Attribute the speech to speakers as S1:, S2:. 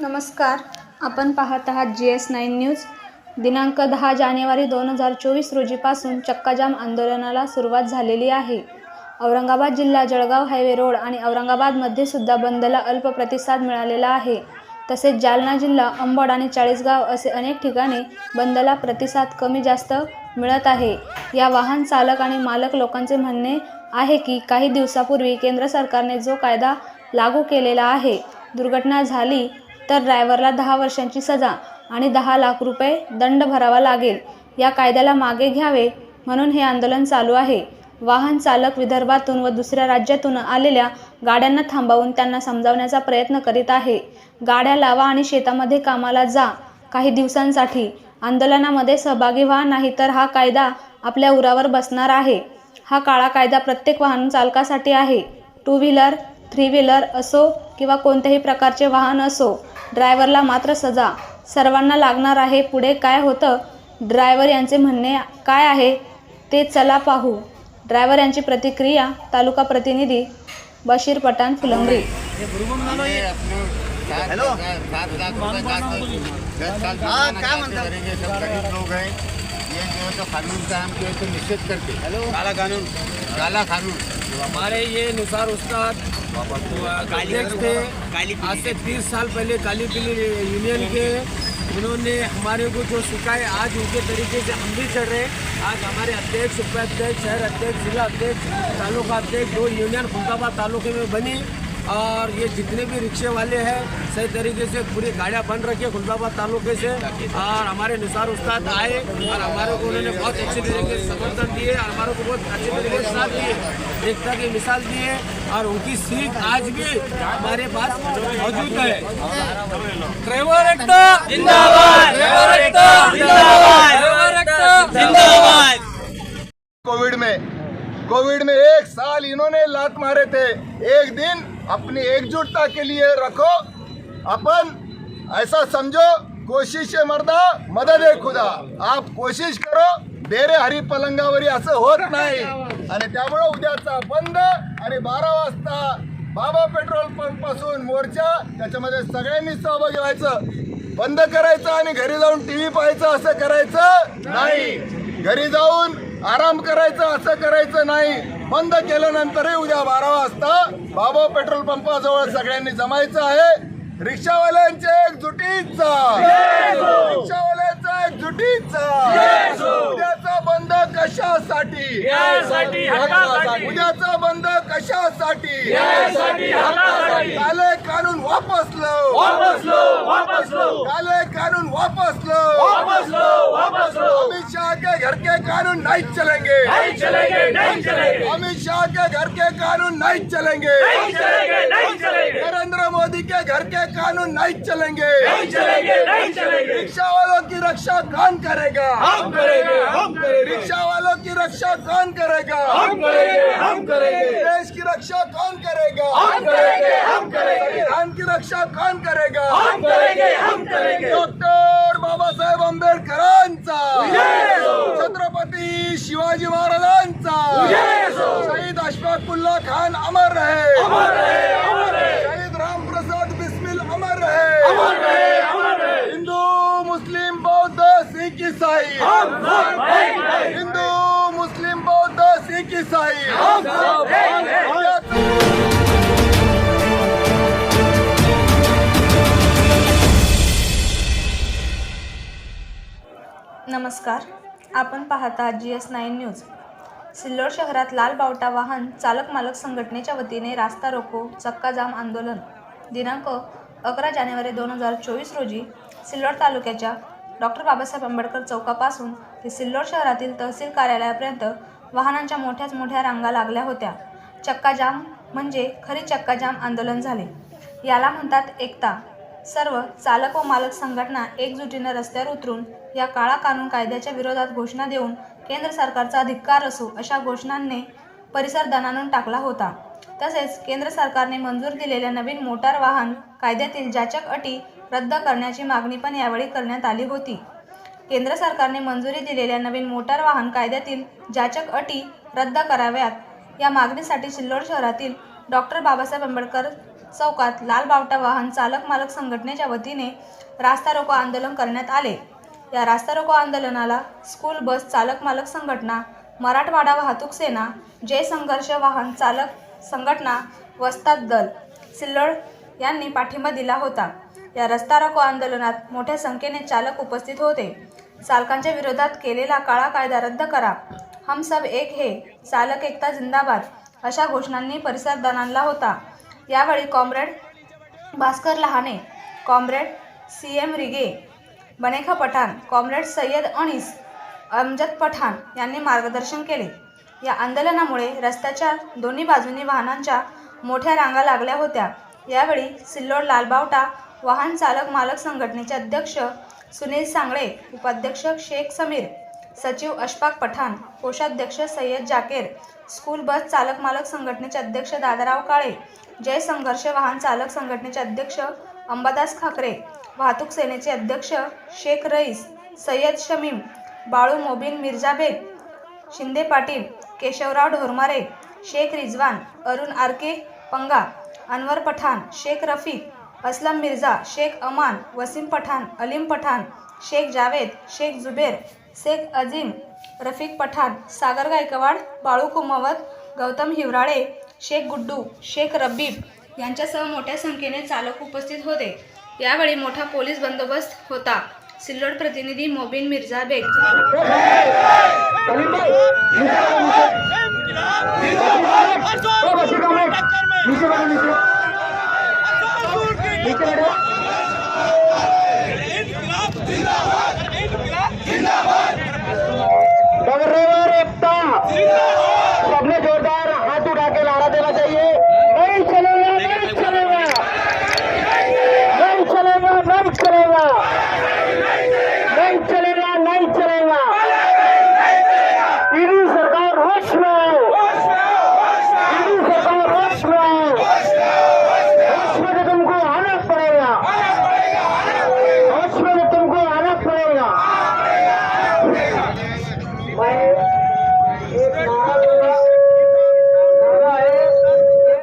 S1: नमस्कार. आपण पाहत आहात जी एस नाईन न्यूज. दिनांक दहा जानेवारी दोन हजार चोवीस रोजीपासून चक्काजाम आंदोलनाला सुरुवात झालेली आहे. औरंगाबाद जिल्हा जळगाव हायवे रोड आणि औरंगाबादमध्ये सुद्धा बंदला अल्प प्रतिसाद मिळालेला आहे. तसेच जालना जिल्हा अंबड आणि चाळीसगाव असे अनेक ठिकाणी बंदला प्रतिसाद कमी जास्त मिळत आहे. या वाहन चालक आणि मालक लोकांचे म्हणणे आहे की काही दिवसापूर्वी केंद्र सरकारने जो कायदा लागू केलेला आहे दुर्घटना झाली तर ड्रायव्हरला दहा वर्षांची सजा आणि दहा लाख रुपये दंड भरावा लागेल. या कायद्याला मागे घ्यावे म्हणून हे आंदोलन चालू आहे. वाहन चालक विदर्भातून व दुसऱ्या राज्यातून आलेल्या गाड्यांना थांबवून त्यांना समजावण्याचा प्रयत्न करीत आहे. गाड्या लावा आणि शेतामध्ये कामाला जा. काही दिवसांसाठी आंदोलनामध्ये सहभागी व्हा नाहीतर हा कायदा आपल्या उरावर बसणार आहे. हा काळा कायदा प्रत्येक वाहन चालकासाठी आहे. टू व्हीलर थ्री व्हीलर असो किंवा कोणत्याही प्रकारचे वाहन असो ड्रायव्हरला मात्र सजा. सर्वांना लागणार आहे पुढे काय होतं? ड्रायव्हर यांचे म्हणणे काय आहे? ते चला पाहू. ड्रायव्हर यांची प्रतिक्रिया तालुका प्रतिनिधी बशीर पठाण फुलंब्री.
S2: हेलो? ये जो है तो कानून का हम जो है तो निषेध करते हेलो।
S3: काला कानून।
S2: काला कानून।
S4: हमारे ये नुसार उस्ताद अध्यक्ष थे। आज से तीस साल पहले काली पीली यूनियन के। उन्होंने हमारे को जो सिखाए आज उनके तरीके से हम भी चल रहे आज हमारे अध्यक्ष उपाध्यक्ष शहर अध्यक्ष जिला अध्यक्ष तालुका अध्यक्ष दो यूनियन खुलताबाद तालुके में बनी और ये जितने भी रिक्शे वाले हैं, सही तरीके से पूरी गाड़ियाँ बंद रखी है खुलताबाद तालुके से। और हमारे निसार उस्ताद आए और हमारे को उन्होंने बहुत अच्छे तरीके से समर्थन दिए और हमारे को बहुत अच्छे तरीके से साथ दिए, एकता की मिसाल दी है और उनकी सीख आज भी हमारे पास मौजूद है। ड्राइवर एकता
S3: कोविड में कोविड में एक साल इन्होंने लात मारे थे, एक दिन अपनी एकजुटता के लिए रखो। अपन ऐसा समझो कोशिश मर्दा मदद आहे खुदा। आप कोशिश करो बेरे हरी पलंगावरी असं होत नाही। आणि त्यामुळे उद्याचा बंद आणि बारा वाजता बाबा पेट्रोल पंपपासून मोर्चा त्याच्यामध्ये सगळ्यांनी सहभागी व्हायचं। बंद करायचं आणि घरी जाऊन टी व्ही पाहायचं असं करायचं नाही। घरी जाऊन आराम करायचं असं करायचं नाही। बंद केल्यानंतरही उद्या बारा वाजता बाबा पेट्रोल पंपाजवळ सगळ्यांनी जमायचं आहे. रिक्षावाल्यांच्या एकजुटीचा. रिक्षावाल्यांचा एकजुटीचा. उद्याचा बंद कशासाठी? उद्याचा बंद कशासाठी? काले कानून वापस लो काले कानून वापस लो अमित शाह के घर के कानून नहीं चलेंगे अमित शाह के घर के कानून नहीं चलेंगे. नरेंद्र मोदी के घर के कानून नहीं चलेंगे. रिक्शा वालों की रक्षा कौन करेगा. हम करेंगे हम करेंगे. रिक्शा वालों रक्षा कौन करेगा? हम करेंगे हम करेंगे। देश की रक्षा कौन करेगा? हम करेंगे हम करेंगे। संविधान की रक्षा कौन करेगा? हम करेंगे हम करेंगे। डॉक्टर बाबासाहेब आंबेडकरांचा। बौद्ध
S1: नमस्कार आपण पाहता G S nine news. Sillod शहरात लाल बावटा वाहन चालक मालक संघटनेच्या वतीने रास्ता रोको चक्काजाम आंदोलन. दिनांक अकरा जानेवारी दोन हजार चोवीस रोजी सिल्लोड तालुक्याच्या डॉक्टर बाबासाहेब आंबेडकर चौकापासून ते सिल्लोड शहरातील तहसील कार्यालयापर्यंत वाहनांच्या मोठ्याच मोठ्या रांगा लागल्या होत्या. चक्काजाम म्हणजे खरी चक्काजाम आंदोलन झाले. याला म्हणतात एकता. सर्व चालक व मालक संघटना एकजुटीनं रस्त्यावर उतरून या काळा कानून कायद्याच्या विरोधात घोषणा देऊन केंद्र सरकारचा धिक्कार असो अशा घोषणांनी परिसर दणाणून टाकला होता. तसेच केंद्र सरकारने मंजूर दिलेल्या नवीन मोटार वाहन कायद्यातील जाचक अटी रद्द करण्याची मागणी पण यावेळी करण्यात आली होती. केंद्र सरकारने मंजुरी दिलेल्या नवीन मोटार वाहन कायद्यातील जाचक अटी रद्द कराव्यात. या मागणीसाठी सिल्लोड शहरातील डॉक्टर बाबासाहेब आंबेडकर चौकात लाल बावटा वाहन चालक मालक संघटनेच्या वतीने रास्ता रोको आंदोलन करण्यात आले. या रास्ता रोको आंदोलनाला स्कूल बस चालक मालक संघटना मराठवाडा वाहतूक सेना जय संघर्ष वाहन चालक संघटना वस्ताद दल सिल्लोड यांनी पाठिंबा दिला होता. या रस्ता रोको आंदोलनात मोठ्या संख्येने चालक उपस्थित होते. चालकांच्या विरोधात केलेला काळा कायदा रद्द करा. हम सब एक हे. चालक एकता जिंदाबाद. अशा घोषणांनी परिसर दणाणला होता. यावेळी comrade Bhaskar Lahane comrade C M Rige बनेखा Pathan comrade Sayyad Anees Amjad Pathan यांनी मार्गदर्शन केले. या आंदोलनामुळे रस्त्याच्या दोन्ही बाजूंनी वाहनांच्या मोठ्या रांगा लागल्या होत्या. यावेळी सिल्लोड लालबावटा वाहन चालक मालक संघटनेचे अध्यक्ष सुनील सांगळे उपाध्यक्ष शेख समीर सचिव अशफाक पठाण कोषाध्यक्ष सय्यद जाकेर स्कूल बस चालक मालक संघटनेचे अध्यक्ष दादाराव काळे जय संघर्ष वाहन चालक संघटनेचे अध्यक्ष अंबादास खाकरे वाहतूक सेनेचे अध्यक्ष शेख रईस सय्यद शमीम बाळू मोबिन मिर्जाबेग शिंदे पाटील केशवराव ढोरमारे शेख रिजवान अरुण आरके पंगा अनवर पठाण शेख रफीक असलम मिर्झा शेख अमान वसीम पठाण अलीम पठाण शेख जावेद शेख जुबेर शेख अजीम रफीक पठाण सागर गायकवाड बाळू कुमावत गौतम हिवराळे शेख गुड्डू शेख रब्बीब यांच्यासह मोठ्या संख्येने चालक उपस्थित होते यावेळी मोठा पोलीस बंदोबस्त होता सिल्लोड प्रतिनिधी मोबिन मिर्झा बेग
S5: नीचे